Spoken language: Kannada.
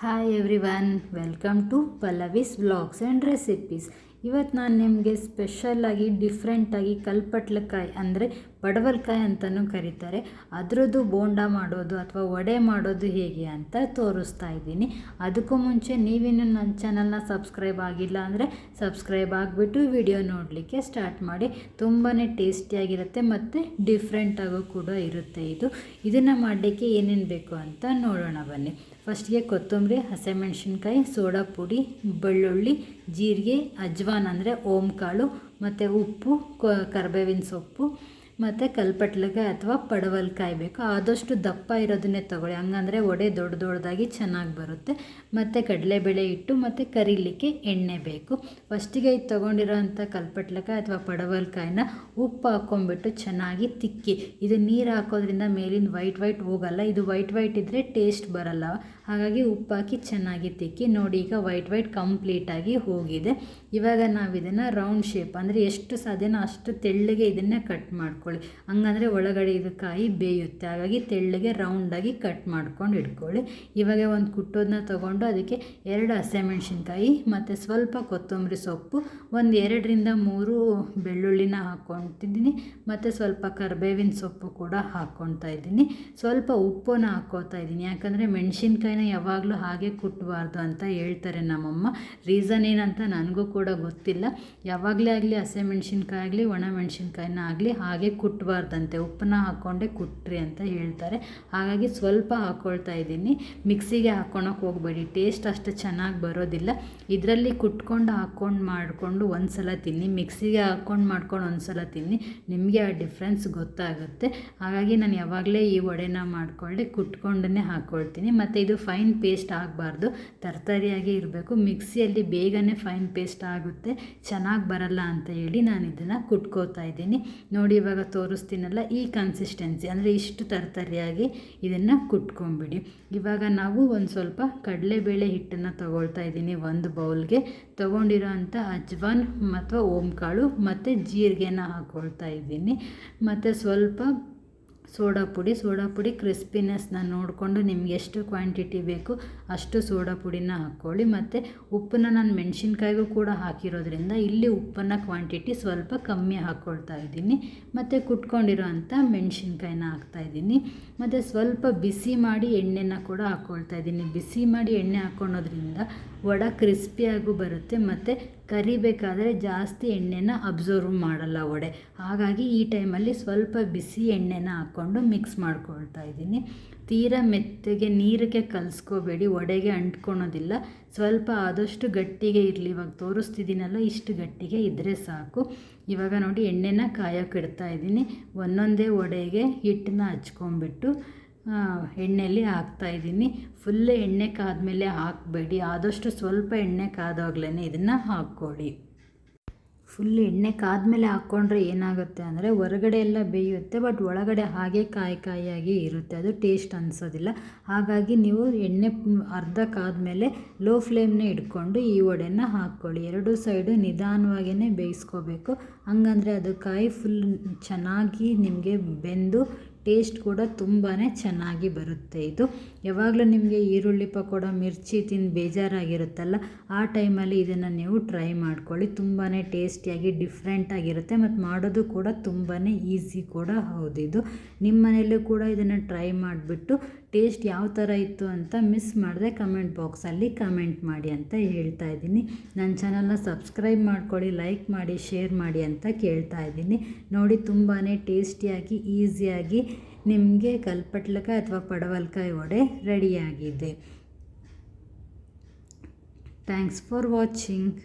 Hi everyone welcome to Pallavi's blogs and recipes ಇವತ್ತು ನಾನು ನಿಮಗೆ ಸ್ಪೆಷಲಾಗಿ ಡಿಫ್ರೆಂಟಾಗಿ ಕಲ್ಪಟ್ಲಕಾಯಿ ಅಂದರೆ ಪಡವಲ್ಕಾಯಿ ಅಂತಲೂ ಕರೀತಾರೆ. ಅದರದ್ದು ಬೋಂಡ ಮಾಡೋದು ಅಥವಾ ವಡೆ ಮಾಡೋದು ಹೇಗೆ ಅಂತ ತೋರಿಸ್ತಾ ಇದ್ದೀನಿ. ಅದಕ್ಕೂ ಮುಂಚೆ ನೀವಿನ್ನು ನನ್ನ ಚಾನಲ್ನ ಸಬ್ಸ್ಕ್ರೈಬ್ ಆಗಿಲ್ಲ ಅಂದರೆ ಸಬ್ಸ್ಕ್ರೈಬ್ ಆಗಿಬಿಟ್ಟು ವಿಡಿಯೋ ನೋಡಲಿಕ್ಕೆ ಸ್ಟಾರ್ಟ್ ಮಾಡಿ. ತುಂಬಾ ಟೇಸ್ಟಿಯಾಗಿರುತ್ತೆ ಮತ್ತು ಡಿಫ್ರೆಂಟಾಗೂ ಕೂಡ ಇರುತ್ತೆ ಇದು. ಇದನ್ನು ಮಾಡಲಿಕ್ಕೆ ಏನೇನು ಬೇಕು ಅಂತ ನೋಡೋಣ ಬನ್ನಿ. ಫಸ್ಟ್ಗೆ ಕೊತ್ತಂಬರಿ ಹಸಿಮೆಣ್ಸಿನ್ಕಾಯಿ ಸೋಡಾ ಪುಡಿ ಬೆಳ್ಳುಳ್ಳಿ ಜೀರಿಗೆ ಅಜ್ವಾನ್ ಅಂದರೆ ಓಂಕಾಳು ಮತ್ತು ಉಪ್ಪು ಕರ್ಬೇವಿನ ಸೊಪ್ಪು. ಮತ್ತು ಕಲ್ಪಟ್ಲಿಗೆ ಅಥವಾ ಪಡವಲ್ಕಾಯಿ ಬೇಕು. ಆದಷ್ಟು ದಪ್ಪ ಇರೋದನ್ನೇ ತೊಗೊಳ್ಳಿ. ಹಂಗಂದರೆ ವಡೆ ದೊಡ್ಡ ದೊಡ್ಡದಾಗಿ ಚೆನ್ನಾಗಿ ಬರುತ್ತೆ. ಮತ್ತು ಕಡಲೆಬೇಳೆ ಇಟ್ಟು ಮತ್ತು ಕರೀಲಿಕ್ಕೆ ಎಣ್ಣೆ ಬೇಕು. ಫಸ್ಟಿಗೆ ಇದು ತೊಗೊಂಡಿರೋಂಥ ಕಲ್ಪಟ್ಲಕಾಯಿ ಅಥವಾ ಪಡವಲ್ಕಾಯಿನ ಉಪ್ಪು ಹಾಕ್ಕೊಂಬಿಟ್ಟು ಚೆನ್ನಾಗಿ ತಿಕ್ಕಿ. ಇದು ನೀರು ಹಾಕೋದ್ರಿಂದ ಮೇಲಿನ ವೈಟ್ ವೈಟ್ ಹೋಗಲ್ಲ. ಇದು ವೈಟ್ ವೈಟ್ ಇದ್ದರೆ ಟೇಸ್ಟ್ ಬರಲ್ಲ. ಹಾಗಾಗಿ ಉಪ್ಪು ಹಾಕಿ ಚೆನ್ನಾಗಿ ತಿಕ್ಕಿ. ನೋಡಿ, ಈಗ ವೈಟ್ ವೈಟ್ ಕಂಪ್ಲೀಟಾಗಿ ಹೋಗಿದೆ. ಇವಾಗ ನಾವು ಇದನ್ನು ರೌಂಡ್ ಶೇಪ್, ಅಂದರೆ ಎಷ್ಟು ಸಾಧ್ಯನೋ ಅಷ್ಟು ತೆಳ್ಳಗೆ ಇದನ್ನು ಕಟ್ ಮಾಡ್ಕೊಳ್ಳಿ ಹಂಗಂದರೆ ಒಳಗಡೆ ಇದು ಕಾಯಿ ಬೇಯುತ್ತೆ. ಹಾಗಾಗಿ ತೆಳ್ಳಗೆ ರೌಂಡಾಗಿ ಕಟ್ ಮಾಡ್ಕೊಂಡು ಇಟ್ಕೊಳ್ಳಿ. ಇವಾಗ ಒಂದು ಕುಟ್ಟೋದನ್ನ ತೊಗೊಂಡು ಅದಕ್ಕೆ ಎರಡು ಹಸಿಮೆಣ್ಸಿನ್ಕಾಯಿ ಮತ್ತು ಸ್ವಲ್ಪ ಕೊತ್ತಂಬರಿ ಸೊಪ್ಪು, ಒಂದು ಎರಡರಿಂದ ಮೂರು ಬೆಳ್ಳುಳ್ಳಿನ ಹಾಕ್ಕೊತಿದ್ದೀನಿ. ಮತ್ತು ಸ್ವಲ್ಪ ಕರ್ಬೇವಿನ ಸೊಪ್ಪು ಕೂಡ ಹಾಕ್ಕೊತಾ ಇದ್ದೀನಿ. ಸ್ವಲ್ಪ ಉಪ್ಪನ್ನ ಹಾಕ್ಕೋತಾ ಇದ್ದೀನಿ. ಯಾಕಂದರೆ ಮೆಣಸಿನ್ಕಾಯಿನ ಯಾವಾಗಲೂ ಹಾಗೆ ಕುಟ್ಟಬಾರ್ದು ಅಂತ ಹೇಳ್ತಾರೆ ನಮ್ಮಮ್ಮ. ರೀಸನ್ ಏನಂತ ನನಗೂ ಕೂಡ ಗೊತ್ತಿಲ್ಲ. ಯಾವಾಗಲೇ ಆಗಲಿ ಹಸಿಮೆಣ್ಸಿನ್ಕಾಯಿ ಆಗಲಿ ಒಣ ಮೆಣಸಿನ್ಕಾಯಿನ ಆಗಲಿ ಹಾಗೆ ಕುಟ್ಟಬಾರ್ದಂತೆ ಉಪ್ಪನ್ನ ಹಾಕ್ಕೊಂಡೆ ಕುಟ್ಟ್ರಿ ಅಂತ ಹೇಳ್ತಾರೆ. ಹಾಗಾಗಿ ಸ್ವಲ್ಪ ಹಾಕ್ಕೊಳ್ತಾ ಇದ್ದೀನಿ. ಮಿಕ್ಸಿಗೆ ಹಾಕ್ಕೊಳಕ್ಕೆ ಹೋಗಬೇಡಿ, ಟೇಸ್ಟ್ ಅಷ್ಟು ಚೆನ್ನಾಗಿ ಬರೋದಿಲ್ಲ. ಇದರಲ್ಲಿ ಕುಟ್ಕೊಂಡು ಹಾಕ್ಕೊಂಡು ಮಾಡಿಕೊಂಡು ಒಂದು ಸಲ ತಿನ್ನಿ. ಮಿಕ್ಸಿಗೆ ಹಾಕ್ಕೊಂಡು ಮಾಡ್ಕೊಂಡು ಒಂದು ಸಲ ತಿನ್ನಿ, ನಿಮಗೆ ಆ ಡಿಫ್ರೆನ್ಸ್ ಗೊತ್ತಾಗುತ್ತೆ. ಹಾಗಾಗಿ ನಾನು ಯಾವಾಗಲೇ ಈ ವಡೆನ ಮಾಡಿಕೊಳ್ಳಿ ಕುಟ್ಕೊಂಡೇ ಹಾಕ್ಕೊಳ್ತೀನಿ ಮತ್ತು ಇದು ಫೈನ್ ಪೇಸ್ಟ್ ಆಗಬಾರ್ದು, ತರ್ತರಿಯಾಗಿ ಇರಬೇಕು. ಮಿಕ್ಸಿಯಲ್ಲಿ ಬೇಗನೆ ಫೈನ್ ಪೇಸ್ಟ್ ಆಗುತ್ತೆ, ಚೆನ್ನಾಗಿ ಬರಲ್ಲ ಅಂತ ಹೇಳಿ ನಾನು ಇದನ್ನು ಕುಟ್ಕೋತಾ ಇದ್ದೀನಿ. ನೋಡಿ ಇವಾಗ ತೋರಿಸ್ತೀನಲ್ಲ ಈ ಕನ್ಸಿಸ್ಟೆನ್ಸಿ ಅಂದರೆ ಇಷ್ಟು ತರತರಿಯಾಗಿ ಇದನ್ನು ಕುಟ್ಕೊಂಬಿಡಿ ಇವಾಗ ನಾವು ಒಂದು ಸ್ವಲ್ಪ ಕಡಲೆಬೇಳೆ ಹಿಟ್ಟನ್ನು ತಗೊಳ್ತಾ ಇದ್ದೀನಿ ಒಂದು ಬೌಲ್ಗೆ. ತೊಗೊಂಡಿರೋ ಅಂಥ ಅಜ್ವಾನ್ ಅಥವಾ ಓಂಕಾಳು ಮತ್ತು ಜೀರಿಗೆನ ಹಾಕ್ಕೊಳ್ತಾ ಇದ್ದೀನಿ. ಮತ್ತು ಸ್ವಲ್ಪ ಸೋಡಾ ಪುಡಿ ಸೋಡಾ ಪುಡಿ ಕ್ರಿಸ್ಪಿನೆಸ್ನ ನೋಡಿಕೊಂಡು ನಿಮ್ಗೆ ಎಷ್ಟು ಕ್ವಾಂಟಿಟಿ ಬೇಕು ಅಷ್ಟು ಸೋಡಾ ಪುಡಿನ ಹಾಕ್ಕೊಳ್ಳಿ. ಮತ್ತು ಉಪ್ಪನ್ನ ನಾನು ಮೆಣಸಿನ್ಕಾಯಿಗೂ ಕೂಡ ಹಾಕಿರೋದ್ರಿಂದ ಇಲ್ಲಿ ಉಪ್ಪನ್ನು ಕ್ವಾಂಟಿಟಿ ಸ್ವಲ್ಪ ಕಮ್ಮಿ ಹಾಕ್ಕೊಳ್ತಾ ಇದ್ದೀನಿ. ಮತ್ತು ಕುಟ್ಕೊಂಡಿರೋ ಅಂಥ ಮೆಣಸಿನ್ಕಾಯಿನ ಹಾಕ್ತಾಯಿದ್ದೀನಿ ಮತ್ತು ಸ್ವಲ್ಪ ಬಿಸಿ ಮಾಡಿ ಎಣ್ಣೆನ ಕೂಡ ಹಾಕ್ಕೊಳ್ತಾ ಇದ್ದೀನಿ. ಬಿಸಿ ಮಾಡಿ ಎಣ್ಣೆ ಹಾಕ್ಕೊಳೋದ್ರಿಂದ ವಡ ಕ್ರಿಸ್ಪಿಯಾಗೂ ಬರುತ್ತೆ. ಮತ್ತು ಕರಿಬೇಕಾದ್ರೆ ಜಾಸ್ತಿ ಎಣ್ಣೆನ ಅಬ್ಸರ್ವ್ ಮಾಡಲ್ಲ ವಡೆ. ಹಾಗಾಗಿ ಈ ಟೈಮಲ್ಲಿ ಸ್ವಲ್ಪ ಬಿಸಿ ಎಣ್ಣೆನ ಹಾಕ್ಕೊಂಡು ಮಿಕ್ಸ್ ಮಾಡ್ಕೊಳ್ತಾ ಇದ್ದೀನಿ. ತೀರ ಮೆತ್ತಗೆ ನೀರಿಗೆ ಕಲಿಸ್ಕೋಬೇಡಿ, ವಡೆಗೆ ಅಂಟ್ಕೊಳೋದಿಲ್ಲ. ಸ್ವಲ್ಪ ಆದಷ್ಟು ಗಟ್ಟಿಗೆ ಇರಲಿ. ಇವಾಗ ತೋರಿಸ್ತಿದ್ದೀನಲ್ಲ, ಇಷ್ಟು ಗಟ್ಟಿಗೆ ಇದ್ದರೆ ಸಾಕು. ಇವಾಗ ನೋಡಿ ಎಣ್ಣೆನ ಕಾಯೋಕೆ ಇಡ್ತಾ ಇದ್ದೀನಿ. ಒಂದೊಂದೇ ವಡೆಗೆ ಹಿಟ್ಟನ್ನ ಹಚ್ಕೊಂಬಿಟ್ಟು ಎಣ್ಣೆಯಲ್ಲಿ ಹಾಕ್ತಾಯಿದ್ದೀನಿ ಫುಲ್ ಎಣ್ಣೆ ಕಾದಮೇಲೆ ಹಾಕಬೇಡಿ. ಆದಷ್ಟು ಸ್ವಲ್ಪ ಎಣ್ಣೆ ಕಾದಾಗ್ಲೇ ಇದನ್ನು ಹಾಕ್ಕೊಳ್ಳಿ ಫುಲ್ ಎಣ್ಣೆ ಕಾದಮೇಲೆ ಹಾಕ್ಕೊಂಡ್ರೆ ಏನಾಗುತ್ತೆ ಅಂದರೆ ಹೊರಗಡೆ ಎಲ್ಲ ಬೇಯುತ್ತೆ ಬಟ್ ಒಳಗಡೆ ಹಾಗೆ ಕಾಯಿ ಕಾಯಿಯಾಗಿ ಇರುತ್ತೆ. ಅದು ಟೇಸ್ಟ್ ಅನಿಸೋದಿಲ್ಲ. ಹಾಗಾಗಿ ನೀವು ಎಣ್ಣೆ ಅರ್ಧ ಕಾದಮೇಲೆ ಲೋ ಫ್ಲೇಮ್ನೇ ಇಟ್ಕೊಂಡು ಈ ವಡೆನ ಹಾಕ್ಕೊಳ್ಳಿ. ಎರಡು ಸೈಡು ನಿಧಾನವಾಗಿಯೇ ಬೇಯಿಸ್ಕೋಬೇಕು. ಹಂಗಂದರೆ ಅದು ಕಾಯಿ ಫುಲ್ ಚೆನ್ನಾಗಿ ನಿಮಗೆ ಬೆಂದು ಟೇಸ್ಟ್ ಕೂಡ ತುಂಬಾ ಚೆನ್ನಾಗಿ ಬರುತ್ತೆ ಇದು. ಯಾವಾಗಲೂ ನಿಮಗೆ ಈರುಳ್ಳಿ ಪಕೋಡ, ಮಿರ್ಚಿ ತಿಂದು ಬೇಜಾರಾಗಿರುತ್ತಲ್ಲ, ಆ ಟೈಮಲ್ಲಿ ಇದನ್ನು ನೀವು ಟ್ರೈ ಮಾಡ್ಕೊಳ್ಳಿ. ತುಂಬಾ ಟೇಸ್ಟಿಯಾಗಿ ಡಿಫ್ರೆಂಟಾಗಿರುತ್ತೆ ಮತ್ತು ಮಾಡೋದು ಕೂಡ ತುಂಬಾ ಈಸಿ ಕೂಡ ಹೌದಿದು ನಿಮ್ಮ ಮನೆಯಲ್ಲೂ ಕೂಡ ಇದನ್ನು ಟ್ರೈ ಮಾಡಿಬಿಟ್ಟು ಟೇಸ್ಟ್ ಯಾವ ಥರ ಇತ್ತು ಅಂತ ಮಿಸ್ ಮಾಡಿದೆ ಕಮೆಂಟ್ ಬಾಕ್ಸಲ್ಲಿ ಕಮೆಂಟ್ ಮಾಡಿ ಅಂತ ಹೇಳ್ತಾ ಇದ್ದೀನಿ. ನನ್ನ ಚಾನಲ್ನ ಸಬ್ಸ್ಕ್ರೈಬ್ ಮಾಡ್ಕೊಳ್ಳಿ, ಲೈಕ್ ಮಾಡಿ, ಶೇರ್ ಮಾಡಿ ಅಂತ ಕೇಳ್ತಾ ಇದ್ದೀನಿ. ನೋಡಿ ತುಂಬಾ ಟೇಸ್ಟಿಯಾಗಿ, ಈಸಿಯಾಗಿ ನಿಮಗೆ ಕಲ್ಪಟ್ಲಕಾಯಿ ಅಥವಾ ಪಡವಲ್ಕಾಯಿ ವಡೆ ರೆಡಿಯಾಗಿದೆ. Thanks for watching